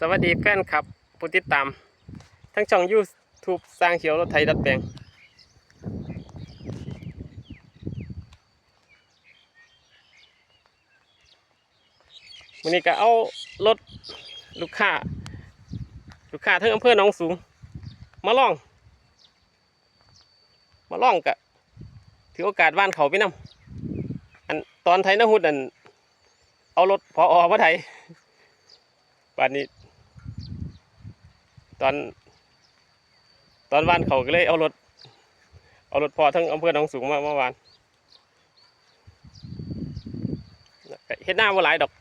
สวัสดีแฟนครับผู้ติดตาม ทั้งช่องยูทูบสร้างเขียวรถไถดัดแปลง วันนี้ก็เอารถลูกค้า ลูกค้าทั้งอำเภอหนองสูง มาล่อง มาล่องกะถือโอกาสว่านเขาไปนำอันตอนไทยนาหุดอัน เอารถพออมาไทยป่านนี้ ตอน ตอนวานเขาก็เลยเอารถ เอารถพอทั้งอำเภอหนองสูงมาเมื่อวานเฮ็ดหน้ามาหลายดอก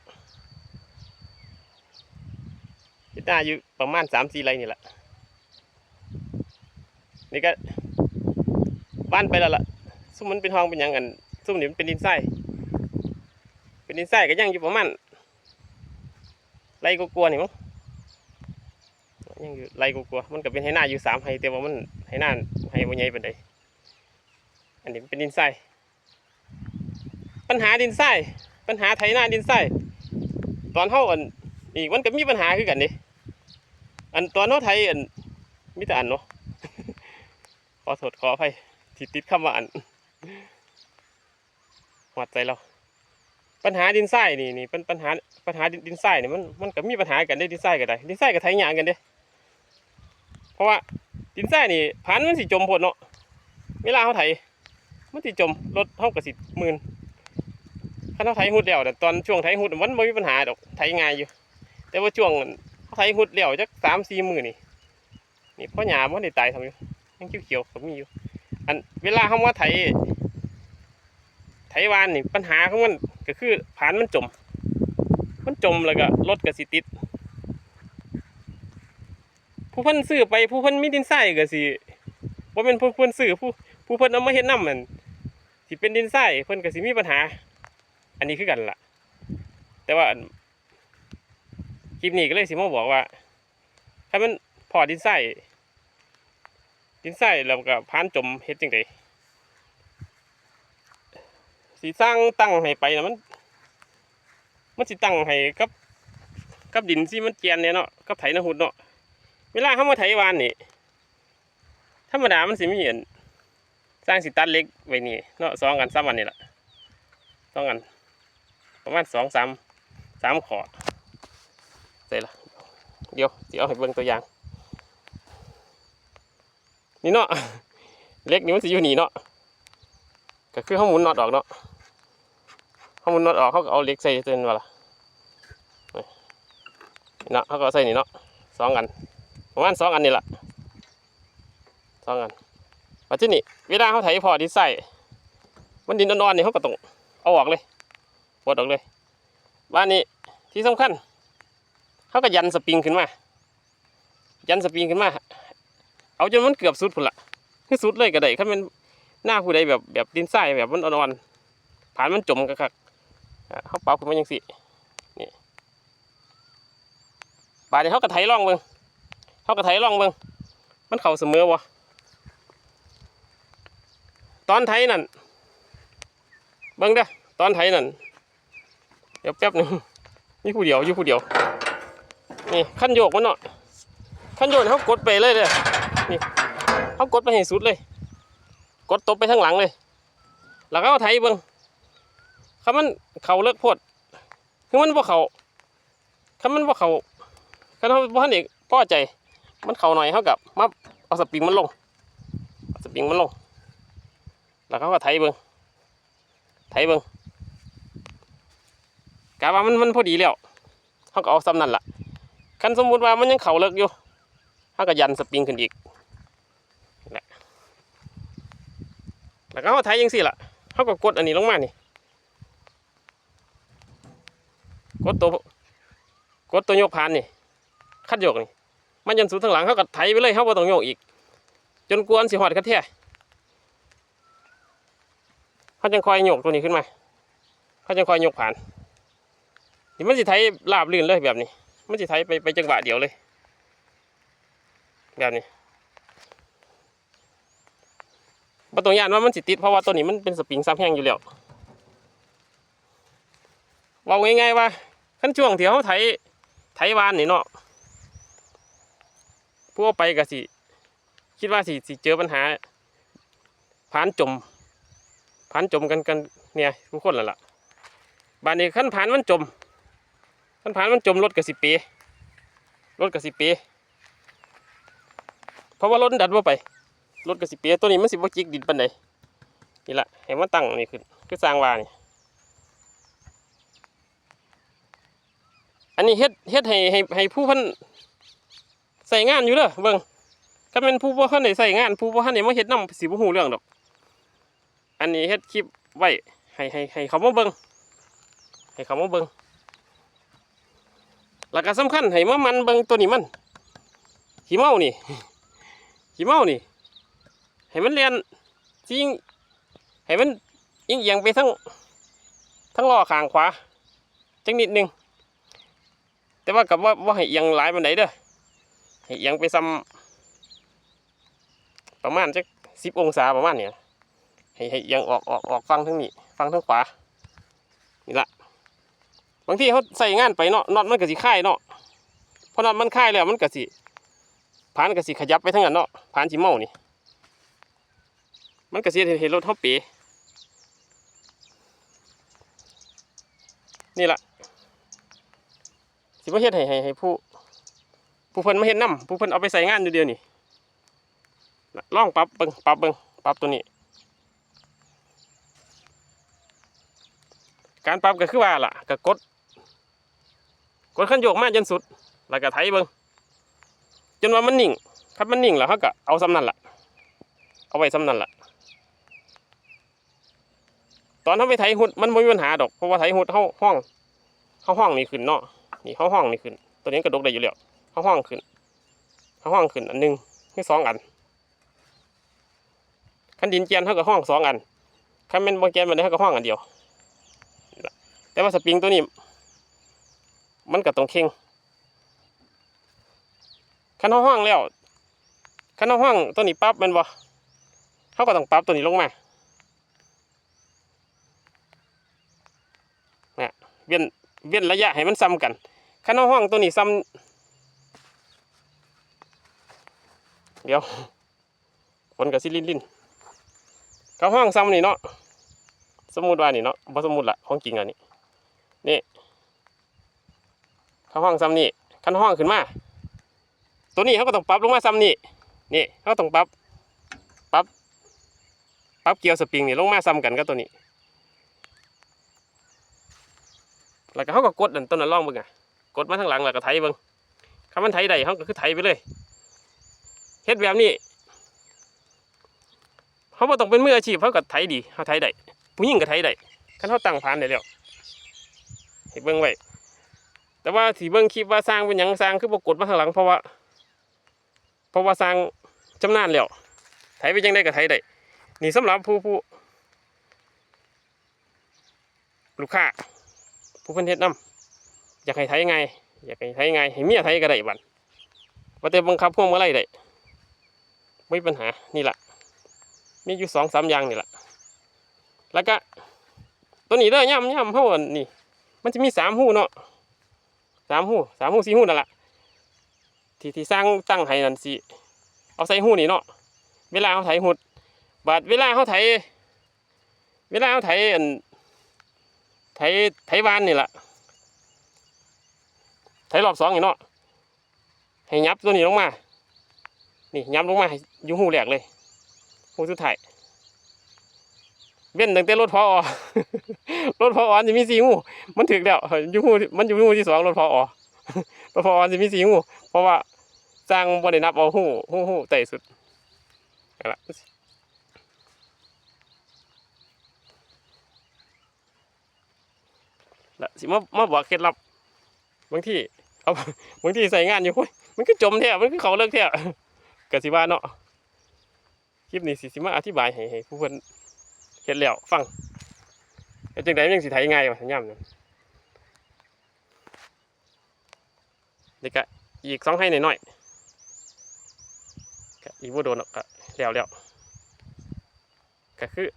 เฮ็ดหน้าอยู่ประมาณสามสี่ไรนี่แหละนี่ก็บ้านไปแล้วล่ะซุ่มมันเป็นห้องเป็นยังกันซุ่มนี่มันเป็นดินทรายเป็นดินทรายก็ยังอยู่ประมาณไรก็กลัวๆนี่มั้ง ยังอยู่ไรกูกลัวมันก็เป็นให้หน้าอยู่สามไฮแต่ว่ามันให้หน้าให้บ่ใหญ่ปานใดอันนี้เป็นดินทรายปัญหาดินทรายปัญหาไถหน้าดินทรายตอนเฮาอันอีกมันก็มีปัญหาคือกันนี่อันตอนเฮาไถอันมีแต่อันเนาะขอโทษขออภัยที่ติดคำว่าอันหัวใจเราปัญหาดินทรายนี่นี่เป็นปัญหาปัญหาดินดินทรายนี่มันมันก็มีปัญหากันได้ดินทรายก็ได้ดินทรายก็ไถหยางกันเด้ เพราะว่าดินทรายนี่พันมันสิจมพดเนาะเวลาเขาไถมันสิจมรถเขาก็สิหมื่นถ้าเขาไถหุดแล้วแต่ตอนช่วงไถหุดมันไม่มีปัญหาดอกไถง่ายอยู่ แต่ว่าช่วงเขาไถหุดแล้วจักสามสี่หมือนี่นี่พ่อหยามันได้ตายทำอยู่ยังเขียวๆก็มีอยู่ อันเวลาเขามาไถไถวานนี่ปัญหาของมันก็คือผ่านมันจม มันจมแล้วก็รถก็สิติด ผู้เพิ่นซื้อไปผู้เพิ่นมีดินทรายก็สิบ่แม่นผู้เพิ่นซื้อผู้ผู้เพิ่นเอามาเฮ็ดน้ำมันสิเป็นดินทรายเพิ่นก็สิมีปัญหา อันนี้คือกันล่ะ แต่ว่าคลิปนี้ก็เลยสิมาบอกว่า ถ้ามันพอดินทรายดินทรายแล้วก็พานจมเฮ็ดจังไดสิสร้างตั้งให้ไปนะมันมันสิตั้งให้กับ กับดินที่มันเจียนเนี่ยเนาะกับไถนาหุดเนาะ เวลาเขามาไถวานนี่ธรรมดามันสิมีเห็นสร้างสิตัดเล็กไว้นี่เนาะสองกันสามอันนี่แหละสองอัน ประมาณสองสามสามขอเสร็จละเดี๋ยวสิเอาให้เบิ่งตัวอย่าง นี่เนาะเล็กนี่มันสิอยู่นี่เนาะก็คือเขาหมุนน็อตออกเนาะเขาหมุนน็อตออกเขาก็เอาเล็กใส่ตัวนี้ว่าล่ะเนาะเขาก็ใส่นี่เนาะสองอัน ประมาณสองอันนี่แหละสองอันมาที่นี่เวลาเขาไถพอดินใส่มันดินอ่อนๆนี่เขาก็ต้องเอาออกเลยปลดออกเลยบ้านนี้ที่สำคัญเขาก็ยันสปริงขึ้นมา ยันสปริงขึ้นมา เอาจนมันเกือบสุดพุ่นละคือสุดเลยก็ได้ถ้ามันหน้าผู้ใดแบบแบบดินทรายแบบมันอ่อนๆผ่านมันจมกะคักเขาเป่าขึ้นมาอย่างสินี่บาดนี้เขาก็ไถร่องเบิ่ง เขากระไถลองเบิงมันเข่าเสมอวะตอนไถนั่นเบิงเด้อตอนไถนั่นเดี๋ยวแป๊บหนึ่งนี่ผู้เดียวอยู่ผู้เดียวนี่ขั้นโยกมันเนาะขั้นโยกนี่เขากดไปเลยเด้อนี่เขากดไปให้สุดเลย กดตบไปทั้งหลังเลย แล้วก็เอาไถเบิ่งคำมันเข่าเลิกพดคือมันบ่เข่าคำมันบ่เข่าคันเขาบ่ทันเอกพอใจ มันเข่าหน่อยเท่ากับมาเอาสปริงมันลงเอาสปริงมันลง แล้วเขาก็ไถเบิงไถเบิงกะว่ามันมันพอดีแล้วเขาก็เอาซ้ำนั่นล่ะคันสมมุติว่ามันยังเข่าเลิกอยู่เขาก็ยันสปริงขึ้นอีกและแล้วก็เขาไถยังสี่ล่ะเขาก็กดอันนี้ลงมานี่กดตัวกดตัวยกพานนี่คัดโยกนี่ มันยันสุดทั้งหลังเขาก็ไถไปเลยเขาบ่ต้องโยกอีก จนกวนสิหอดกระเทียเขาจังคอยโยกตัวนี้ขึ้นมาเขาจังคอยโยกผ่านนี่มันสิไถลาบลื่นเลยแบบนี้ มันสิไถไปไปจังหวะเดียวเลย แบบนี้บ่ต้องยานว่ามันสิติดเพราะว่าตัวนี้มันเป็นสปริงซ้ำแห้งอยู่แล้วว่าง่ายๆว่าขั้นช่วงที่เขาไถไถวานนี่เนาะ ผู้เอาไปก็สิ คิดว่าสิสิเจอปัญหาผ่านจมผ่านจมกันกันเนี่ยทุกคนแล้วล่ะบ้านนี้ขั้นผ่านมันจมขั้นผ่านมันจมรถกับสิเปรถกับสิเปเพราะว่ารถดันว่าไปรถกับสิเปตัวนี้มันสิบ่จิกดินปันใดนี่ละให้มันตั้งนี่ขึ้นคือสร้างวานี่อันนี้เฮ็ดเฮ็ดให้ให้ให้ผู้พัน ใส่งานอยู่เด้อเบิ่งถ้าเป็นผู้บ่ทันได้ใส่งาน ผู้บ่ทันได้มาเฮ็ดนำสิบ่ฮู้เรื่องดอก อันนี้เฮ็ดคลิปไว้ให้ให้ให้เขามาเบิ่งให้เขามาเบิ่งแล้วก็สำคัญให้มามันเบิ่งตัวนี้มันขี้เมานี่ขี้เมานี่ ให้มันเรียนจริงให้มันยิ่งเอียงไปทั้งทั้งล้อข้างขวาจังนิดนึงแต่ว่ากับว่าว่าให้เอียงหลายปานใดเด้อ ให้เอียงไปซ้ำประมาณจักสิบองศาประมาณเนี้ยให้ให้เอียังออกออกออกฟังทั้งนี้ฟังทั้งขวานี่ละบางทีเขาใส่งานไปเนาะน็อตมันก็สิค่ายเนาะพอน็อตมันค่ายแล้วมันก็สิผ่านก็สิขยับไปทั้งนั้นเนาะผ่านสิเมานี่มันก็สิเห็นรถเขาป๋นี่ละสิมาเฮ็ดให้ให้ให้ผู้ ผู้เพิ่นมาเฮ็ดนํผู้เพิ่นเอาไปใส่งานอยู่เดียวนี่ลองปรับเบิงปรับเบิงปรับตัวนี้ การปรับก็คือว่าล่ะก็กด กดขั้นโยกมากจนสุด แล้วก็ไถเบิงจนว่ามันนิ่งถ้ามันนิ่งแล้วเขาก็เอาซ้ำนั่นล่ะ เอาไว้ซ้ำนั่นล่ะ ตอนเขาไปไถหุดมันไม่มีปัญหาดอกเพราะว่าไถหุดเขาห้องเขาห้องนี่ขึ้นเนาะนี่เขาห้องนี่ขึ้น ตัวนี้กระดกได้อยู่แล้ว เขาห้องขึ้นเขาห้องขึ้นอันหนึ่งที่สองอันคันดินเจียนเท่ากับห้องสองอันคันเป็นบางแกนมันได้เท่ากับห้องอันเดียว แต่ว่าสปริงตัวนี้ มันก็ต้องเข่งคันเขาห้องแล้วคันเขาห้องตัวนี้ปั๊บแมันบ่เขาก็ต้องปรับตัวนี้ลงมาเนี่ยเวียนเวียนระยะให้มันซ้ำกันคันเขาห้องตัวนี้ซ้ำ เดี๋ยวฝนกับซิลินลินเขาห้องซ้ำนี่เนาะสมมุติว่านี่เนาะบ่สมมุติละของจริงอันนี้นี่เขาห้องซ้ำนี่คันห้องขึ้นมา ตัวนี้เขาก็ต้องปรับลงมาซ้ำนี่นี่เขาต้องปรับปรับปรับเกียร์สปริงนี่ลงมาซ้ำกันกับตัวนี้ แล้วก็เขาก็กดอันต้นนั้นล่องบิ่งอะกดมาทางหลังแล้วก็ไถบิ่งคำมันไถได้เขาก็คือไถไปเลย เฮ็ดแบบนี้เขาบ่ต้องเป็นมืออาชีพเขาก็ไถดีเขาไถได้ผู้หญิงก็ไถได้คันเขาตั้งผ่านได้แล้วให้เบิ่งไว้แต่ว่าสิเบิ่งคลิปว่าสร้างเป็นหยังสร้างคือบ่กดมาข้างหลังเพราะว่าเพราะว่าสร้างชำนาญแล้วไถไปจังได้ก็ไถได้นี่สำหรับผู้ผู้ลูกค้าผู้เพิ่นเฮ็ดนํอยากให้ไถไงอยากให้ไถไงให้เมียไถก็ได้บัดว่าแต่บังคับพวกมาไล่ได้ ไม่มีปัญหานี่แหละมีอยู่สองสามอย่างนี่แหละแล้วก็ตัวนี้เด้อย่ำย่ำเท่าอันนี่ มันจะมีสามหูเนาะสามหูสามหูสี่หูนั่นแหละที่ที่สร้างตั้งให้นั่นสิเอาใส่หูนี่เนาะเวลาเขาไถหุดบาดเวลาเขาไถเวลาเขาไถอันไถไถวานนี่แหละไถรอบสองนี่เนาะให้ยับตัวนี้ลงมา นี่ยับลงมาอยู่หูแหลกเลยหูสุดท้ายเว้นตั้งแต่รถพออรถพออจะมีสีหูมันถึกแล้วอยู่หูมันอยู่หูที่สองรถพออรถพออจะมีสีหูเพราะว่าสร้างบรินับเอาหูหูหูไต่สุดละแล้วสิมามาบอกเคล็ดลับบางที่เอาบางที่ใส่งานอยู่เฮ้ยมันก็จมแท้มันก็เขาเลิกแท้ กสิว่าเนาะคลิปนี้สิสิมาอธิบายให้ให้ผู้เพิ่นเฮ็ดแล้วฟังเฮ็ดจังไดมันยังสิไถง่ายวะย่ำนั่นเด็กก็อีกสองให้หน่อยๆก็อีกบ่โดนกก็แล้วแล้วก็คือ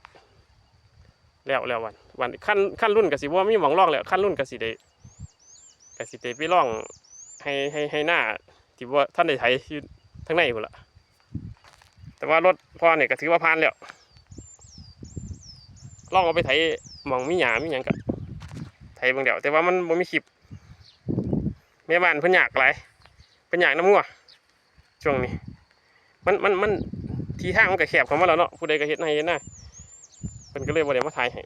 แล้วแล้ววันวันขั้นขั้นรุ่นก็สิบ่ามีหวังร่องแล้วขั้นรุ่นก็สิได้ก็สิได้ไปร่องให้ให้ให้หน้าที่ว่าท่านได้ไถ่ ทั้งในพุ่ละแต่ว่ารถพ่อเนี่ยก็ถือว่าผ่านแล้วลองเอาไปไถมองมีหยามีหยังก็ไถบางเดียวแต่ว่ามันบ่มีคลิปแม่บ้านเพิ่นอยากหลายเพิ่นอยากน้ำงัวช่วงนี้ มันมันมันทีทางมันก็แคบข้ามาแล้วเนาะผู้ใดก็เฮ็ดให้เฮ็ดหน้าเพิ่นก็เลยบ่ได้มาถ่ายให้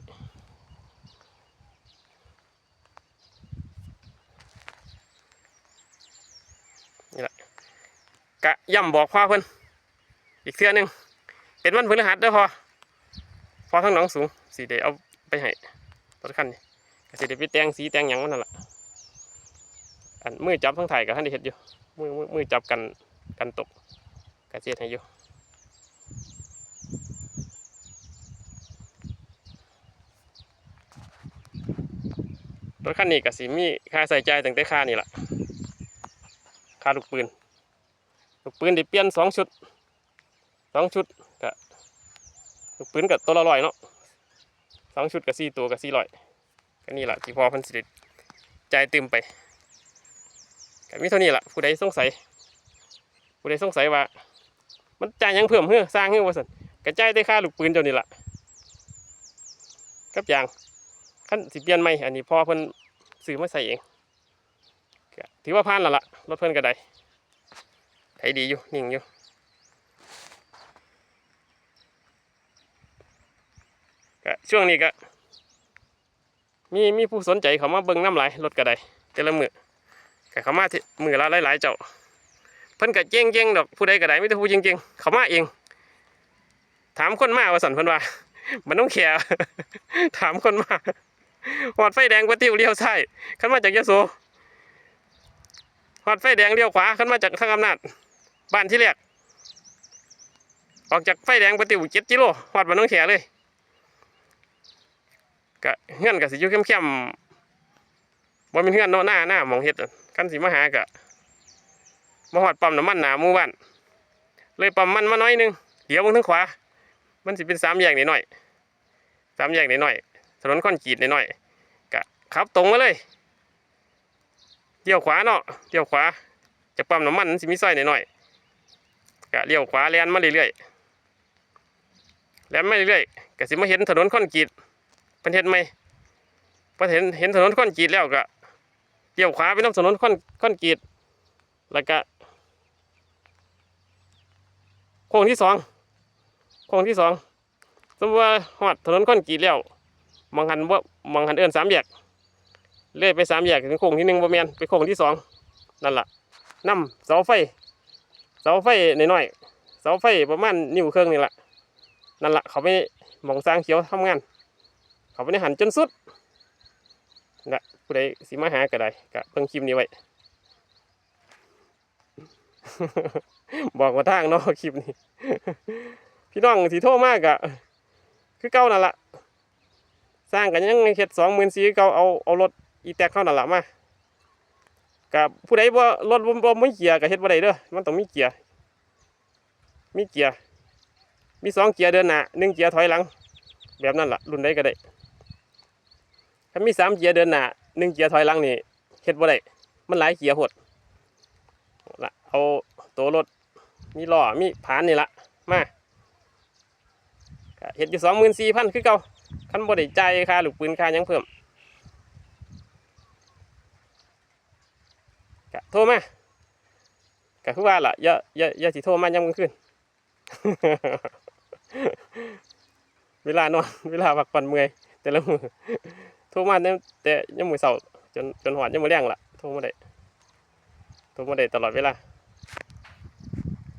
นี่แหละ กะย่ำบอกพ่อเพิ่นอีกเทื่อหนึงเป็นวันพฤหัสเด้อพอพอทั้งหนองสูงสิได้เอาไปให้รถคันนี้ก็สิได้ไปแต่งสีแต่งหยังมันนั่นแหละอันมือจับทั้งถ่ายกับท่านได้เฮ็ดอยู่มือมือมือจับกันกันตกก็สิเฮ็ดให้อยู่รถคันนี้ก็สิมีค่าใส่ใจตั้งแต่ค่านี่แหละค่าลูกปืน ลูกปืนได้เปลี่ยนสองชุดสองชุดก็ลูกปืนกับตัวละร้อยเนาะสองชุดกับสี่ตัวกับสี่ร้อยก็นี่แหละที่พอพันสิริจ่ายเติมไปก็มีเท่านี้แหละผู้ใดสงสัย ผู้ใดสงสัยว่า มันจ่ายยังเพิ่มเฮ้อสร้างเฮ้อวาสันกระจายได้ค่าลูกปืนเจ้านี่แหละกับอย่างขั้นสิเปลี่ยนใหม่อันนี้พ่อเพิ่นซื้อมาใส่เองถือว่าผ่านแล้วล่ะรถเพิ่นก็ได้ ถดีอยู่ นิ่งอยู่ก็ช่วงนี้ก็ มีมีผู้สนใจเขามาเบิ่งน้ำไหลรถก็ไดแต่ละมือก็เขามาที่มือละหลายๆเจ้าเพิ่นก็เจ๊งเจ๊งดอกผู้ใดก็ไดไม่ต้องผู้เจ๊งๆเขามาเอง ถามคนมาว่าสันเพิ่นว่า มันต้องแคร์ถามคนมาหอดไฟแดงปฏิวเลี้ยวซ้ายขันมาจากยะโสหอดไฟแดงเลี้ยวขวาขันมาจากทางอำนาจ บ้านที่แรกออกจากไฟแดงปฏิวเจ็ดกิโลหอดบ้านน้องแขเลยกะเงื่อนกะสิยู่เข้มๆบ่เป็นเงื่อนเนาะหน้าหน้ามองเฮ็ดกันสิมหากะมาหอดปั๊มน้ำมันหนาหมู่บ้านเลยปั๊มมันมาน้อยหนึงเดี๋ยวเบางทางขวา มันสิเป็นสามแยกนิดหน่อยสามแยกนิดหน่อยถนนคอนกรีตหน่อยกะขับตรงมาเลยเลี้ยวขวาเนาะเลี้ยวขวาจะปั๊มน้ำมันมันสิมีซอยหน่อย กะเลี้ยวขวาแลนมาเรื่อยๆแลนมาเรื่อยๆกะสิมาเห็นถนนคอนกรีตเป็นเห็นไหมพอเห็นเห็นถนนคอนกรีตแล้วกะเลี้ยวขวาไปน้ำถนนคอนคอนกรีตแล้วก็โค้งที่สองโค้งที่สองสมมติว่าหอดถนนคอนกรีตแล้วมองหันว่ามองหันเอินสามแยกเลื่อยไปสามแยกถึงโค้งที่หนึ่งบ่แมนไปโค้งที่สองนั่นล่ะนํเสาไฟ เสาไฟน้อยๆเสาไฟประมาณนิ้วเครื่องนี่แหละนั่นแหละเขาไปหมองสร้างเขียวทำงาน เขาไปในหันจนสุดนะผู้ใดสิมาหาก็ได้ก็เพิ่งคลิปนี้ไว้บอกว่าทางเนาะคลิปนี้ พี่น้องสีโทรมากอะคือเก่านั่นละสร้างกันยังเฮ็ดสองหมื่นสี่เก่าเอาเอารถอีแตกเข้านั่นละมา กับผู้ใดบ่รถบ่บ่มีเกียร์ก็เฮ็ดบ่ได้เด้อมันต้องมีเกียร์มีเกียร์มีสองเกียร์เดินหน้าหนึ่งเกียร์ถอยหลัง แบบนั้นล่ะ รุ่นใดก็ได้ ถ้ามีสามเกียร์เดินหน้าหนึ่งเกียร์ถอยหลังนี่เฮ็ดบ่ได้มันหลายเกียร์โหดละเอาตัวรถมีล้อมีผานนี่ละมาเฮ็ดอยู่สองหมื่นสี่พันคือเก่าคันบ่ได้จ่ายค่าลูกปืนค่ายังเพิ่ม ก็โทรมาก็คือว่าล่ะอย่าอย่าอย่าสิโทรมายามกลางคืนเวลานอนเวลาพักผ่อนเมื่อยแต่ละมือโทรมาแต่แต่ยามมื้อเช้าจนจนหอดยามมื้อแลงล่ะโทรมาได้โทรมาได้ตลอดเวลา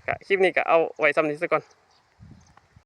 ก็คลิปนี้ก็เอาไว้ซ้ำนี้ซะก่อน